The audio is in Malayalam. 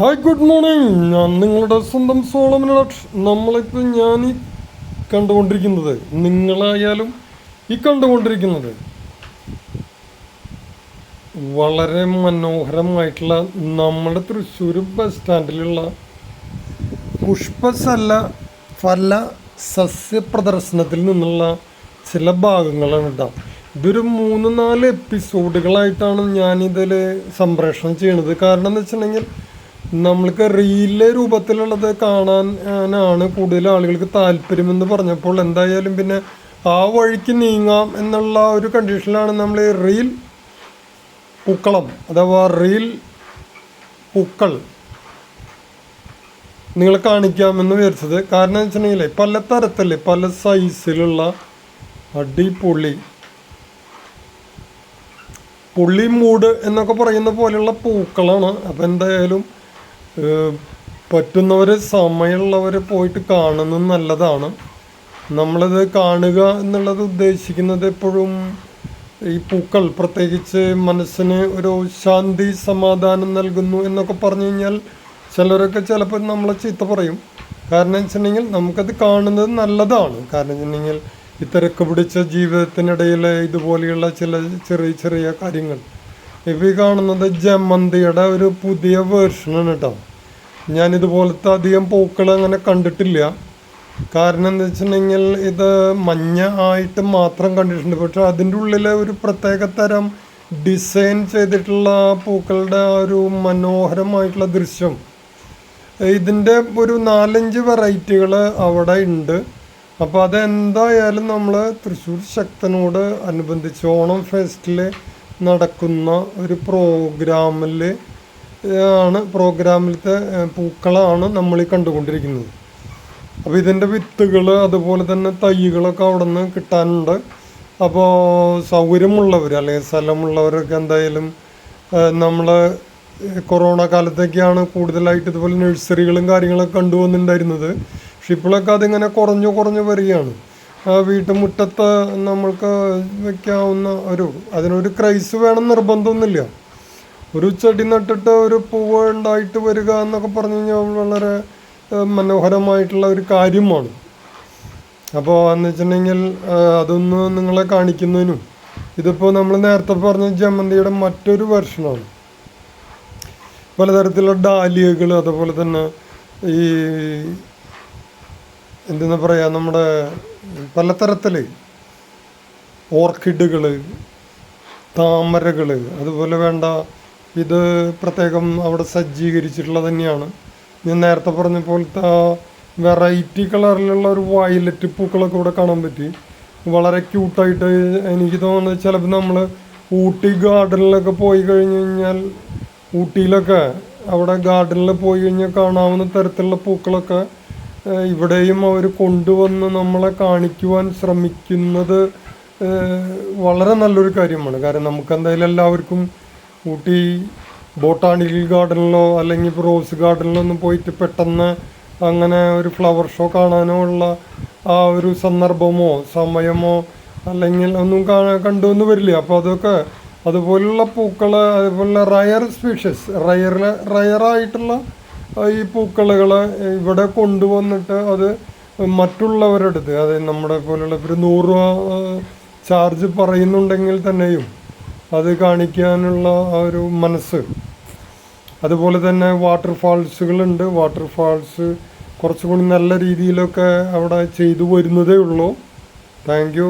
ഹായ് ഗുഡ് മോർണിംഗ് ഞാൻ നിങ്ങളുടെ സ്വന്തം സോളമനോട്ട് നമ്മളിപ്പോൾ ഞാൻ ഈ കണ്ടുകൊണ്ടിരിക്കുന്നത് നിങ്ങളായാലും ഈ കണ്ടുകൊണ്ടിരിക്കുന്നത് വളരെ മനോഹരമായിട്ടുള്ള നമ്മുടെ തൃശ്ശൂർ ബസ് സ്റ്റാൻഡിലുള്ള പുഷ്പസല്ല ഫല സസ്യ പ്രദർശനത്തിൽ നിന്നുള്ള ചില ഭാഗങ്ങളാണ് കേട്ടോ. ഇതൊരു മൂന്ന് നാല് എപ്പിസോഡുകളായിട്ടാണ് ഞാനിതിൽ സംപ്രേഷണം ചെയ്യുന്നത് കാരണം എന്ന് വെച്ചിട്ടുണ്ടെങ്കിൽ നമ്മൾക്ക് റീലിലെ രൂപത്തിലുള്ളത് കാണാനാണ് കൂടുതൽ ആളുകൾക്ക് താല്പര്യമെന്ന് പറഞ്ഞപ്പോൾ എന്തായാലും പിന്നെ ആ വഴിക്ക് നീങ്ങാം എന്നുള്ള ഒരു കണ്ടീഷനിലാണ് നമ്മൾ ഈ റീൽ പൂക്കളം അഥവാ റീൽ പൂക്കൾ നിങ്ങളെ കാണിക്കാമെന്ന് വിചാരിച്ചത്. കാരണം എന്ന് വെച്ചിട്ടുണ്ടെങ്കിൽ പല തരത്തിൽ പല സൈസിലുള്ള അടിപൊളി പുള്ളി മൂട് എന്നൊക്കെ പറയുന്ന പോലെയുള്ള പൂക്കളാണ്. അപ്പോൾ എന്തായാലും പറ്റുന്നവർ സമയമുള്ളവർ പോയിട്ട് കാണുന്നത് നല്ലതാണ്. നമ്മളിത് കാണുക എന്നുള്ളത് ഉദ്ദേശിക്കുന്നത് എപ്പോഴും ഈ പൂക്കൾ പ്രത്യേകിച്ച് മനസ്സിന് ഒരു ശാന്തി സമാധാനം നൽകുന്നു എന്നൊക്കെ പറഞ്ഞു കഴിഞ്ഞാൽ ചിലരൊക്കെ ചിലപ്പോൾ നമ്മളെ ചീത്ത പറയും. കാരണം വെച്ചിട്ടുണ്ടെങ്കിൽ നമുക്കത് കാണുന്നത് നല്ലതാണ്. കാരണം വെച്ചിട്ടുണ്ടെങ്കിൽ ഈ പിടിച്ച ജീവിതത്തിനിടയിലെ ഇതുപോലെയുള്ള ചില ചെറിയ ചെറിയ കാര്യങ്ങൾ ഇപ്പോൾ ഈ കാണുന്നത് ജമന്തിയുടെ ഒരു പുതിയ വേർഷനാണ് കേട്ടോ ഞാനിതുപോലത്തെ അധികം പൂക്കൾ അങ്ങനെ കണ്ടിട്ടില്ല. കാരണം എന്താ വെച്ചിട്ടുണ്ടെങ്കിൽ ഇത് മഞ്ഞ ആയിട്ട് മാത്രം കണ്ടിട്ടുണ്ട്. പക്ഷെ അതിന്റെ ഉള്ളിലെ ഒരു പ്രത്യേക തരം ഡിസൈൻ ചെയ്തിട്ടുള്ള പൂക്കളുടെ ആ ഒരു മനോഹരമായിട്ടുള്ള ദൃശ്യം. ഇതിന്റെ ഒരു നാലഞ്ച് വെറൈറ്റികൾ അവിടെ ഉണ്ട്. അപ്പോൾ അതെന്തായാലും നമ്മൾ തൃശ്ശൂർ ശക്തനോട് അനുബന്ധിച്ച് ഓണം ഫെസ്റ്റിൽ നടക്കുന്ന ഒരു പ്രോഗ്രാമിൽ ആണ് പ്രോഗ്രാമിലത്തെ പൂക്കളാണ് നമ്മൾ ഈ കണ്ടുകൊണ്ടിരിക്കുന്നത്. അപ്പോൾ ഇതിന്റെ വിത്തുകൾ അതുപോലെ തന്നെ തൈകളൊക്കെ അവിടെ നിന്ന് കിട്ടാനുണ്ട്. അപ്പോൾ സൗകര്യമുള്ളവർ അല്ലെങ്കിൽ സ്ഥലമുള്ളവരൊക്കെ എന്തായാലും നമ്മൾ കൊറോണ കാലത്തൊക്കെയാണ് കൂടുതലായിട്ട് ഇതുപോലെ നഴ്സറികളും കാര്യങ്ങളൊക്കെ കണ്ടുവന്നിട്ടുണ്ടായിരുന്നത് പക്ഷെ ഇപ്പോഴൊക്കെ അതിങ്ങനെ കുറഞ്ഞു കുറഞ്ഞു വരികയാണ്. വീട്ടുമുറ്റത്ത് നമ്മൾക്ക് വെക്കാവുന്ന ഒരു അതിനൊരു ക്രൈസ് വേണം നിർബന്ധമൊന്നുമില്ല. ഒരു ചെടി നട്ടിട്ട് ഒരു പൂവ് ഉണ്ടായിട്ട് വരിക എന്നൊക്കെ പറഞ്ഞു കഴിഞ്ഞാൽ വളരെ മനോഹരമായിട്ടുള്ള ഒരു കാര്യമാണ്. അപ്പോൾ എന്ന് വെച്ചിട്ടുണ്ടെങ്കിൽ അതൊന്ന് നിങ്ങളെ കാണിക്കുന്നതിനും ഇതിപ്പോൾ നമ്മൾ നേരത്തെ പറഞ്ഞ ജമന്തിയുടെ മറ്റൊരു വെർഷനാണ് പലതരത്തിലുള്ള ഡാലിയകൾ അതുപോലെ തന്നെ ഈ എന്തെന്ന് പറയുക നമ്മുടെ പലതരത്തിൽ ഓർക്കിഡുകൾ താമരകൾ അതുപോലെ വേണ്ട ഇത് പ്രത്യേകം അവിടെ സജ്ജീകരിച്ചിട്ടുള്ളത് തന്നെയാണ്. ഞാൻ നേരത്തെ പറഞ്ഞ പോലത്തെ വെറൈറ്റി കളറിലുള്ള ഒരു വയലറ്റ് പൂക്കളൊക്കെ ഇവിടെ കാണാൻ പറ്റി. വളരെ ക്യൂട്ടായിട്ട് എനിക്ക് തോന്നുന്നത് ചിലപ്പോൾ നമ്മൾ ഊട്ടി ഗാർഡനിലൊക്കെ പോയി കഴിഞ്ഞ് കഴിഞ്ഞാൽ ഊട്ടിയിലൊക്കെ അവിടെ ഗാർഡനിൽ പോയി കഴിഞ്ഞാൽ കാണാവുന്ന തരത്തിലുള്ള പൂക്കളൊക്കെ ഇവിടെയും അവർ കൊണ്ടുവന്ന് നമ്മളെ കാണിക്കുവാൻ ശ്രമിക്കുന്നത് വളരെ നല്ലൊരു കാര്യമാണ്. കാരണം നമുക്ക് എന്തായാലും എല്ലാവർക്കും ഊട്ടി ബോട്ടാണിക്കൽ ഗാർഡനിലോ അല്ലെങ്കിൽ റോസ് ഗാർഡനിലോ ഒന്നും പോയിട്ട് പെട്ടെന്ന് അങ്ങനെ ഒരു ഫ്ലവർ ഷോ കാണാനോ ഉള്ള ആ ഒരു സന്ദർഭമോ സമയമോ അല്ലെങ്കിൽ ഒന്നും കാണാൻ കണ്ടുവന്ന് വരില്ല. അപ്പോൾ അതൊക്കെ അതുപോലുള്ള പൂക്കൾ അതുപോലുള്ള റയർ സ്പീഷ്യസ് റയർ റയറായിട്ടുള്ള ഈ പൂക്കളകളെ ഇവിടെ കൊണ്ടുവന്നിട്ട് അത് മറ്റുള്ളവരുടെ അത് നമ്മുടെ പോലുള്ള ഒരു നൂറ് രൂപ ചാർജ് പറയുന്നുണ്ടെങ്കിൽ തന്നെയും അത് കാണിക്കാനുള്ള ആ ഒരു മനസ്സ്. അതുപോലെ തന്നെ വാട്ടർ ഫാൾസുകളുണ്ട് വാട്ടർ ഫാൾസ് കുറച്ചുകൂടി നല്ല രീതിയിലൊക്കെ അവിടെ ചെയ്തു വരുന്നതേ ഉള്ളൂ. താങ്ക്